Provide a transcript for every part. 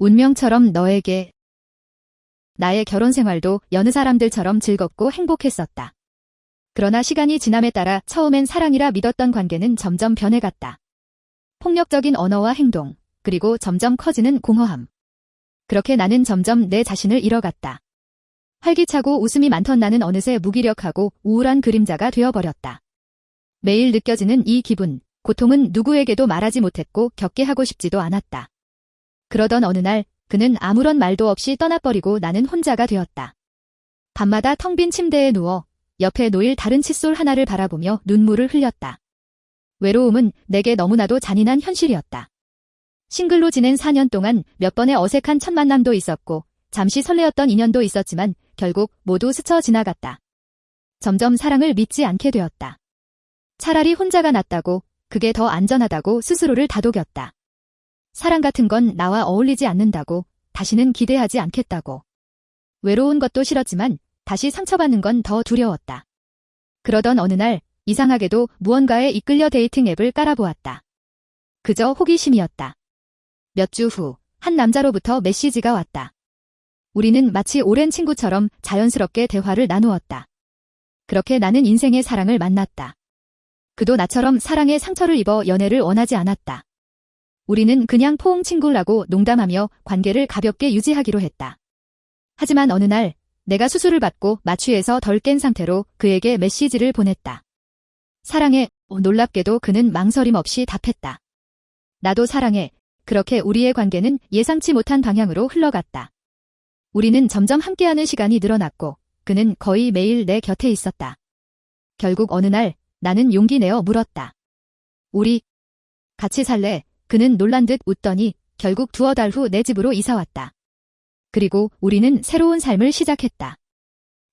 운명처럼 너에게 나의 결혼 생활도 여느 사람들처럼 즐겁고 행복했었다. 그러나 시간이 지남에 따라 처음엔 사랑이라 믿었던 관계는 점점 변해갔다. 폭력적인 언어와 행동, 그리고 점점 커지는 공허함. 그렇게 나는 점점 내 자신을 잃어갔다. 활기차고 웃음이 많던 나는 어느새 무기력하고 우울한 그림자가 되어버렸다. 매일 느껴지는 이 기분, 고통은 누구에게도 말하지 못했고 겪게 하고 싶지도 않았다. 그러던 어느 날 그는 아무런 말도 없이 떠나버리고 나는 혼자가 되었다. 밤마다 텅 빈 침대에 누워 옆에 놓일 다른 칫솔 하나를 바라보며 눈물을 흘렸다. 외로움은 내게 너무나도 잔인한 현실이었다. 싱글로 지낸 4년 동안 몇 번의 어색한 첫 만남도 있었고 잠시 설레었던 인연도 있었지만 결국 모두 스쳐 지나갔다. 점점 사랑을 믿지 않게 되었다. 차라리 혼자가 낫다고 그게 더 안전하다고 스스로를 다독였다. 사랑 같은 건 나와 어울리지 않는다고 다시는 기대하지 않겠다고. 외로운 것도 싫었지만 다시 상처받는 건 더 두려웠다. 그러던 어느 날 이상하게도 무언가에 이끌려 데이팅 앱을 깔아보았다. 그저 호기심이었다. 몇 주 후 한 남자로부터 메시지가 왔다. 우리는 마치 오랜 친구처럼 자연스럽게 대화를 나누었다. 그렇게 나는 인생의 사랑을 만났다. 그도 나처럼 사랑에 상처를 입어 연애를 원하지 않았다. 우리는 그냥 포옹 친구라고 농담하며 관계를 가볍게 유지하기로 했다. 하지만 어느 날 내가 수술을 받고 마취해서 덜 깬 상태로 그에게 메시지를 보냈다. 사랑해. 어, 놀랍게도 그는 망설임 없이 답했다. 나도 사랑해. 그렇게 우리의 관계는 예상치 못한 방향으로 흘러갔다. 우리는 점점 함께하는 시간이 늘어났고 그는 거의 매일 내 곁에 있었다. 결국 어느 날 나는 용기 내어 물었다. 우리 같이 살래? 그는 놀란 듯 웃더니 결국 두어 달 후 내 집으로 이사 왔다. 그리고 우리는 새로운 삶을 시작했다.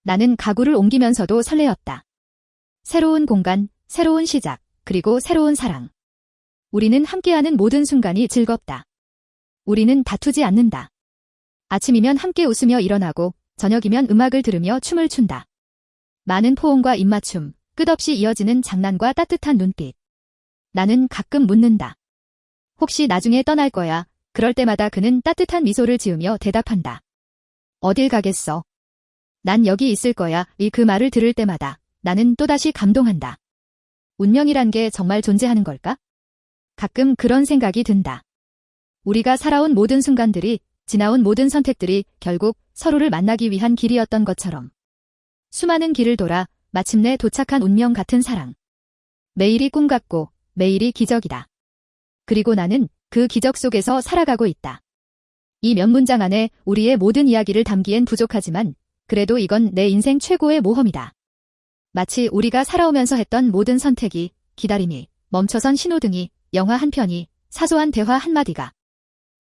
나는 가구를 옮기면서도 설레었다. 새로운 공간, 새로운 시작, 그리고 새로운 사랑. 우리는 함께하는 모든 순간이 즐겁다. 우리는 다투지 않는다. 아침이면 함께 웃으며 일어나고 저녁이면 음악을 들으며 춤을 춘다. 많은 포옹과 입맞춤, 끝없이 이어지는 장난과 따뜻한 눈빛. 나는 가끔 묻는다. 혹시 나중에 떠날 거야. 그럴 때마다 그는 따뜻한 미소를 지으며 대답한다. 어딜 가겠어? 난 여기 있을 거야. 이 그 말을 들을 때마다 나는 또다시 감동한다. 운명이란 게 정말 존재하는 걸까? 가끔 그런 생각이 든다. 우리가 살아온 모든 순간들이, 지나온 모든 선택들이 결국 서로를 만나기 위한 길이었던 것처럼. 수많은 길을 돌아 마침내 도착한 운명 같은 사랑. 매일이 꿈 같고 매일이 기적이다. 그리고 나는 그 기적 속에서 살아가고 있다. 이 몇 문장 안에 우리의 모든 이야기를 담기엔 부족하지만 그래도 이건 내 인생 최고의 모험이다. 마치 우리가 살아오면서 했던 모든 선택이, 기다림이, 멈춰선 신호등이, 영화 한 편이, 사소한 대화 한마디가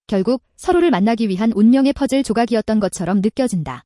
결국 서로를 만나기 위한 운명의 퍼즐 조각이었던 것처럼 느껴진다.